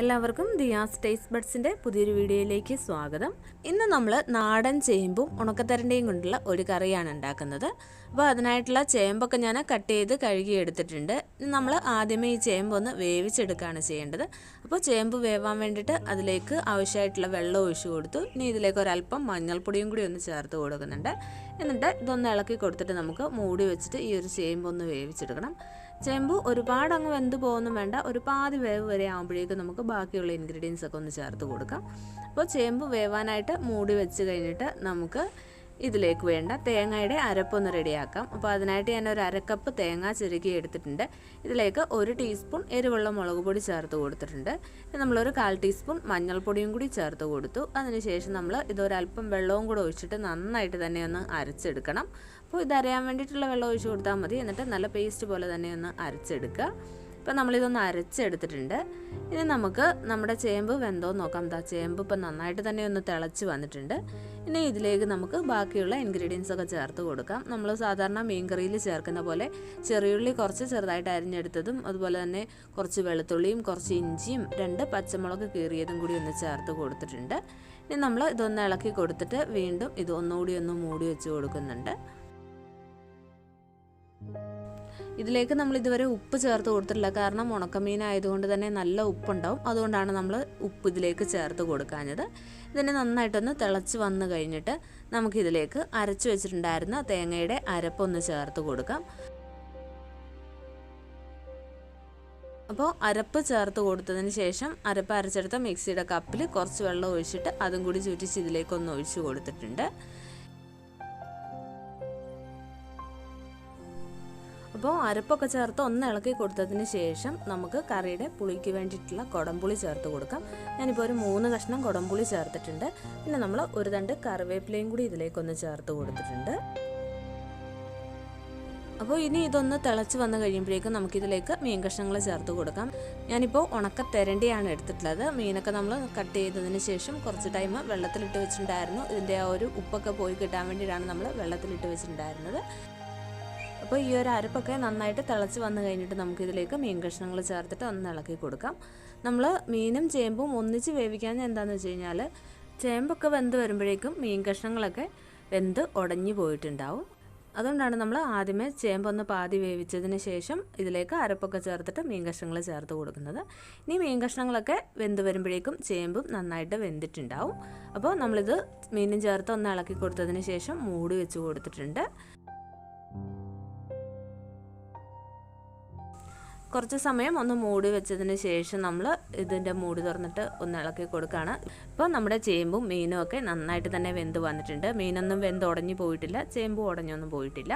എല്ലാവർക്കും ദിയാസ് ടേസ്റ്റ് ബഡ്സിന്റെ പുതിയൊരു വീഡിയോയിലേക്ക് സ്വാഗതം. ഇന്ന് നമ്മൾ നാടൻ ചേമ്പും ഉണക്കത്തരന്റെയും കൊണ്ടുള്ള ഒരു കറിയാണ് ഉണ്ടാക്കുന്നത്. അപ്പോൾ അതിനായിട്ടുള്ള ചേമ്പൊക്കെ ഞാൻ കട്ട് ചെയ്ത് കഴുകി എടുത്തിട്ടുണ്ട്. നമ്മൾ ആദ്യമേ ഈ ചേമ്പ് ഒന്ന് വേവിച്ചെടുക്കുകയാണ് ചെയ്യേണ്ടത്. അപ്പോൾ ചേമ്പ് വേവാൻ വേണ്ടിയിട്ട് അതിലേക്ക് ആവശ്യമായിട്ടുള്ള വെള്ളം ഒഴിച്ചു കൊടുത്തു. ഇനി ഇതിലേക്ക് ഒരല്പം മഞ്ഞൾപ്പൊടിയും കൂടി ഒന്ന് ചേർത്ത് കൊടുക്കുന്നുണ്ട്. എന്നിട്ട് ഇതൊന്ന് ഇളക്കി കൊടുത്തിട്ട് നമുക്ക് മൂടി വെച്ചിട്ട് ഈ ഒരു ചേമ്പ് ഒന്ന് വേവിച്ചെടുക്കണം. ചേമ്പ് ഒരുപാട് അങ്ങ് വെന്ത് പോകുന്നു വേണ്ട. ഒരു പാതി വേവ് വരെ ആകുമ്പോഴേക്കും നമുക്ക് ബാക്കിയുള്ള ഇൻഗ്രീഡിയൻസ് ഒക്കെ ഒന്ന് ചേർത്ത് കൊടുക്കാം. അപ്പോൾ ചേമ്പ് വേവാനായിട്ട് മൂടി വെച്ച് കഴിഞ്ഞിട്ട് നമുക്ക് ഇതിലേക്ക് വേണ്ട തേങ്ങയുടെ അരപ്പൊന്ന് റെഡിയാക്കാം. അപ്പോൾ അതിനായിട്ട് ഞാൻ ഒരു അരക്കപ്പ് തേങ്ങ ചുരുക്കി എടുത്തിട്ടുണ്ട്. ഇതിലേക്ക് ഒരു ടീസ്പൂൺ എരിവുള്ള മുളക് പൊടി ചേർത്ത് കൊടുത്തിട്ടുണ്ട്. നമ്മളൊരു കാൽ ടീസ്പൂൺ മഞ്ഞൾപ്പൊടിയും കൂടി ചേർത്ത് കൊടുത്തു. അതിനുശേഷം നമ്മൾ ഇതൊരല്പം വെള്ളവും കൂടെ ഒഴിച്ചിട്ട് നന്നായിട്ട് തന്നെ ഒന്ന് അരച്ചെടുക്കണം. അപ്പോൾ ഇത് അരയാൻ വേണ്ടിയിട്ടുള്ള വെള്ളം ഒഴിച്ച് കൊടുത്താൽ മതി. എന്നിട്ട് നല്ല പേസ്റ്റ് പോലെ തന്നെ ഒന്ന് അരച്ചെടുക്കുക. ഇപ്പം നമ്മളിതൊന്ന് അരച്ചെടുത്തിട്ടുണ്ട്. ഇനി നമുക്ക് നമ്മുടെ ചേമ്പ് വെന്തോ നോക്കാം. എന്താ ചേമ്പ് ഇപ്പം നന്നായിട്ട് തന്നെ ഒന്ന് തിളച്ച് വന്നിട്ടുണ്ട്. ഇനി ഇതിലേക്ക് നമുക്ക് ബാക്കിയുള്ള ഇൻഗ്രീഡിയൻസ് ഒക്കെ ചേർത്ത് കൊടുക്കാം. നമ്മൾ സാധാരണ മീൻകറിയിൽ ചേർക്കുന്ന പോലെ ചെറിയുള്ളി കുറച്ച് ചെറുതായിട്ട് അരിഞ്ഞെടുത്തതും അതുപോലെ തന്നെ കുറച്ച് വെളുത്തുള്ളിയും കുറച്ച് ഇഞ്ചിയും രണ്ട് പച്ചമുളക് കീറിയതും കൂടി ഒന്ന് ചേർത്ത് കൊടുത്തിട്ടുണ്ട്. ഇനി നമ്മൾ ഇതൊന്ന് ഇളക്കി കൊടുത്തിട്ട് വീണ്ടും ഇത് ഒന്നുകൂടി ഒന്ന് മൂടി വെച്ച് കൊടുക്കുന്നുണ്ട്. ഇതിലേക്ക് നമ്മൾ ഇതുവരെ ഉപ്പ് ചേർത്ത് കൊടുത്തിട്ടില്ല. കാരണം ഉണക്കമീൻ ആയതുകൊണ്ട് തന്നെ നല്ല ഉപ്പുണ്ടാവും. അതുകൊണ്ടാണ് നമ്മൾ ഉപ്പ് ഇതിലേക്ക് ചേർത്ത് കൊടുക്കാഞ്ഞത്. ഇതിനെ നന്നായിട്ടൊന്ന് തിളച്ച് വന്നു കഴിഞ്ഞിട്ട് നമുക്കിതിലേക്ക് അരച്ചു വെച്ചിട്ടുണ്ടായിരുന്ന തേങ്ങയുടെ അരപ്പൊന്ന് ചേർത്ത് കൊടുക്കാം. അപ്പോൾ അരപ്പ് ചേർത്ത് കൊടുത്തതിന് ശേഷം അരപ്പ് അരച്ചെടുത്ത മിക്സിയുടെ കപ്പിൽ കുറച്ച് വെള്ളം ഒഴിച്ചിട്ട് അതും കൂടി ചുറ്റിച്ച് ഇതിലേക്കൊന്ന് ഒഴിച്ച് കൊടുത്തിട്ടുണ്ട്. അപ്പോൾ അരപ്പൊക്കെ ചേർത്ത് ഒന്ന് ഇളക്കി കൊടുത്തതിന് ശേഷം നമുക്ക് കറിയുടെ പുളിക്ക് വേണ്ടിയിട്ടുള്ള കുടംപുളി ചേർത്ത് കൊടുക്കാം. ഞാനിപ്പോൾ ഒരു മൂന്ന് കഷ്ണം കുടംപുളി ചേർത്തിട്ടുണ്ട്. പിന്നെ നമ്മൾ ഒരു തണ്ട് കറിവേപ്പിലയും കൂടി ഇതിലേക്കൊന്ന് ചേർത്ത് കൊടുത്തിട്ടുണ്ട്. അപ്പോൾ ഇനി ഇതൊന്ന് തിളച്ച് വന്ന് കഴിയുമ്പോഴേക്കും നമുക്കിതിലേക്ക് മീൻ കഷ്ണങ്ങൾ ചേർത്ത് കൊടുക്കാം. ഞാനിപ്പോൾ ഉണക്ക തെരണ്ടിയാണ് എടുത്തിട്ടുള്ളത്. മീനൊക്കെ നമ്മൾ കട്ട് ചെയ്തതിന് ശേഷം കുറച്ച് ടൈം വെള്ളത്തിലിട്ട് വെച്ചിട്ടുണ്ടായിരുന്നു. ഇതിന്റെ ആ ഒരു ഉപ്പൊക്കെ പോയി കിട്ടാൻ വേണ്ടിയിട്ടാണ് നമ്മൾ വെള്ളത്തിലിട്ട് വെച്ചിട്ടുണ്ടായിരുന്നത്. അപ്പോൾ ഈ ഒരു അരപ്പൊക്കെ നന്നായിട്ട് തിളച്ച് വന്നു കഴിഞ്ഞിട്ട് നമുക്കിതിലേക്ക് മീൻ കഷ്ണങ്ങൾ ചേർത്തിട്ട് ഒന്ന് ഇളക്കി കൊടുക്കാം. നമ്മൾ മീനും ചേമ്പും ഒന്നിച്ച് വേവിക്കാൻ എന്താണെന്ന് വെച്ച് കഴിഞ്ഞാൽ ചേമ്പൊക്കെ വെന്ത് വരുമ്പോഴേക്കും മീൻ കഷ്ണങ്ങളൊക്കെ വെന്ത് ഉടഞ്ഞു പോയിട്ടുണ്ടാവും. അതുകൊണ്ടാണ് നമ്മൾ ആദ്യമേ ചേമ്പൊന്ന് പാതി വേവിച്ചതിന് ശേഷം ഇതിലേക്ക് അരപ്പൊക്കെ ചേർത്തിട്ട് മീൻ കഷ്ണങ്ങൾ ചേർത്ത് കൊടുക്കുന്നത്. ഇനി മീൻ കഷ്ണങ്ങളൊക്കെ വെന്ത് വരുമ്പോഴേക്കും ചേമ്പും നന്നായിട്ട് വെന്തിട്ടുണ്ടാവും. അപ്പോൾ നമ്മളിത് മീനും ചേർത്ത് ഒന്ന് ഇളക്കി കൊടുത്തതിന് ശേഷം മൂടി വെച്ച് കൊടുത്തിട്ടുണ്ട്. കുറച്ച് സമയം ഒന്ന് മൂടി വെച്ചതിന് ശേഷം നമ്മൾ ഇതിന്റെ മൂടി തുറന്നിട്ട് ഒന്ന് ഇളക്കി കൊടുക്കുകയാണ് ഇപ്പോൾ നമ്മുടെ ചേമ്പും മീനും ഒക്കെ നന്നായിട്ട് തന്നെ വെന്ത് വന്നിട്ടുണ്ട്. മീനൊന്നും വെന്ത് ഉടഞ്ഞു പോയിട്ടില്ല. ചേമ്പും ഉടഞ്ഞൊന്നും പോയിട്ടില്ല.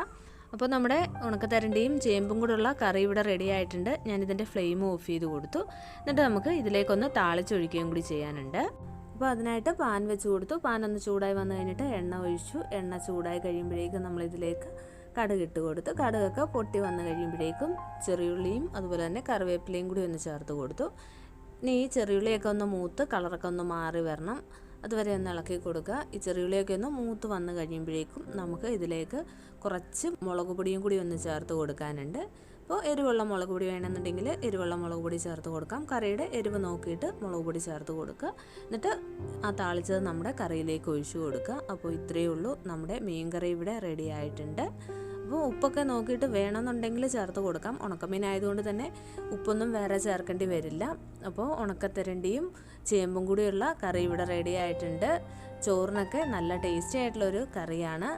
അപ്പോൾ നമ്മുടെ ഉണക്കത്തരണ്ടിയും ചേമ്പും കൂടെയുള്ള കറി ഇവിടെ റെഡി ആയിട്ടുണ്ട്. ഞാനിതിന്റെ ഫ്ലെയിം ഓഫ് ചെയ്ത് കൊടുത്തു. എന്നിട്ട് നമുക്ക് ഇതിലേക്കൊന്ന് താളിച്ചൊഴിക്കുകയും കൂടി ചെയ്യാനുണ്ട്. അപ്പോൾ അതിനായിട്ട് പാൻ വെച്ച് കൊടുത്തു. പാൻ ഒന്ന് ചൂടായി വന്നു കഴിഞ്ഞിട്ട് എണ്ണ ഒഴിച്ചു. എണ്ണ ചൂടായി കഴിയുമ്പോഴേക്കും നമ്മളിതിലേക്ക് കടുക് ഇട്ട് കൊടുത്ത്. കടുകൊക്കെ പൊട്ടി വന്നു കഴിയുമ്പോഴേക്കും ചെറിയുള്ളിയും അതുപോലെ തന്നെ കറിവേപ്പിലയും കൂടി ഒന്ന് ചേർത്ത് കൊടുത്തു. ഇനി ഈ ചെറിയുള്ളിയൊക്കെ ഒന്ന് മൂത്ത് കളറൊക്കെ ഒന്ന് മാറി വരണം. അതുവരെ ഒന്ന് ഇളക്കി കൊടുക്കുക. ഈ ചെറിയുള്ളിയൊക്കെ ഒന്ന് മൂത്ത് വന്നു കഴിയുമ്പോഴേക്കും നമുക്ക് ഇതിലേക്ക് കുറച്ച് മുളക് പൊടിയും കൂടി ഒന്ന് ചേർത്ത് കൊടുക്കാനുണ്ട്. അപ്പോൾ എരിവുള്ള മുളക് പൊടി വേണമെന്നുണ്ടെങ്കിൽ എരിവുള്ള മുളക് പൊടി ചേർത്ത് കൊടുക്കാം. കറിയുടെ എരിവ് നോക്കിയിട്ട് മുളക് പൊടി ചേർത്ത് കൊടുക്കുക. എന്നിട്ട് ആ താളിച്ചത് നമ്മുടെ കറിയിലേക്ക് ഒഴിച്ചു കൊടുക്കുക. അപ്പോൾ ഇത്രയേ ഉള്ളൂ. നമ്മുടെ മീൻ കറി ഇവിടെ റെഡി ആയിട്ടുണ്ട്. അപ്പോൾ ഉപ്പൊക്കെ നോക്കിയിട്ട് വേണമെന്നുണ്ടെങ്കിൽ ചേർത്ത് കൊടുക്കാം. ഉണക്കമീൻ ആയതുകൊണ്ട് തന്നെ ഉപ്പൊന്നും വേറെ ചേർക്കേണ്ടി വരില്ല. അപ്പോൾ ഉണക്കത്തരണ്ടിയും ചേമ്പും കൂടിയുള്ള കറി ഇവിടെ റെഡി ആയിട്ടുണ്ട്. ചോറിനൊക്കെ നല്ല ടേസ്റ്റി ആയിട്ടുള്ളൊരു കറിയാണ്.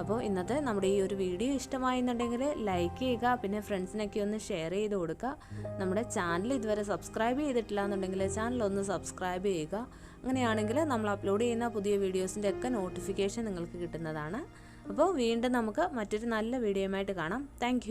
അപ്പോൾ ഇന്നത്തെ നമ്മുടെ ഈ ഒരു വീഡിയോ ഇഷ്ടമായെന്നുണ്ടെങ്കിൽ ലൈക്ക് ചെയ്യുക പിന്നെ ഫ്രണ്ട്സിനൊക്കെ ഒന്ന് ഷെയർ ചെയ്ത് കൊടുക്കുക. നമ്മുടെ ചാനൽ ഇതുവരെ സബ്സ്ക്രൈബ് ചെയ്തിട്ടില്ല എന്നുണ്ടെങ്കിൽ ചാനൽ ഒന്ന് സബ്സ്ക്രൈബ് ചെയ്യുക. അങ്ങനെയാണെങ്കിൽ നമ്മൾ അപ്ലോഡ് ചെയ്യുന്ന പുതിയ വീഡിയോസിന്റെ ഒക്കെ നോട്ടിഫിക്കേഷൻ നിങ്ങൾക്ക് കിട്ടുന്നതാണ്. അപ്പോൾ വീണ്ടും നമുക്ക് മറ്റൊരു നല്ല വീഡിയോയുമായിട്ട് കാണാം. താങ്ക്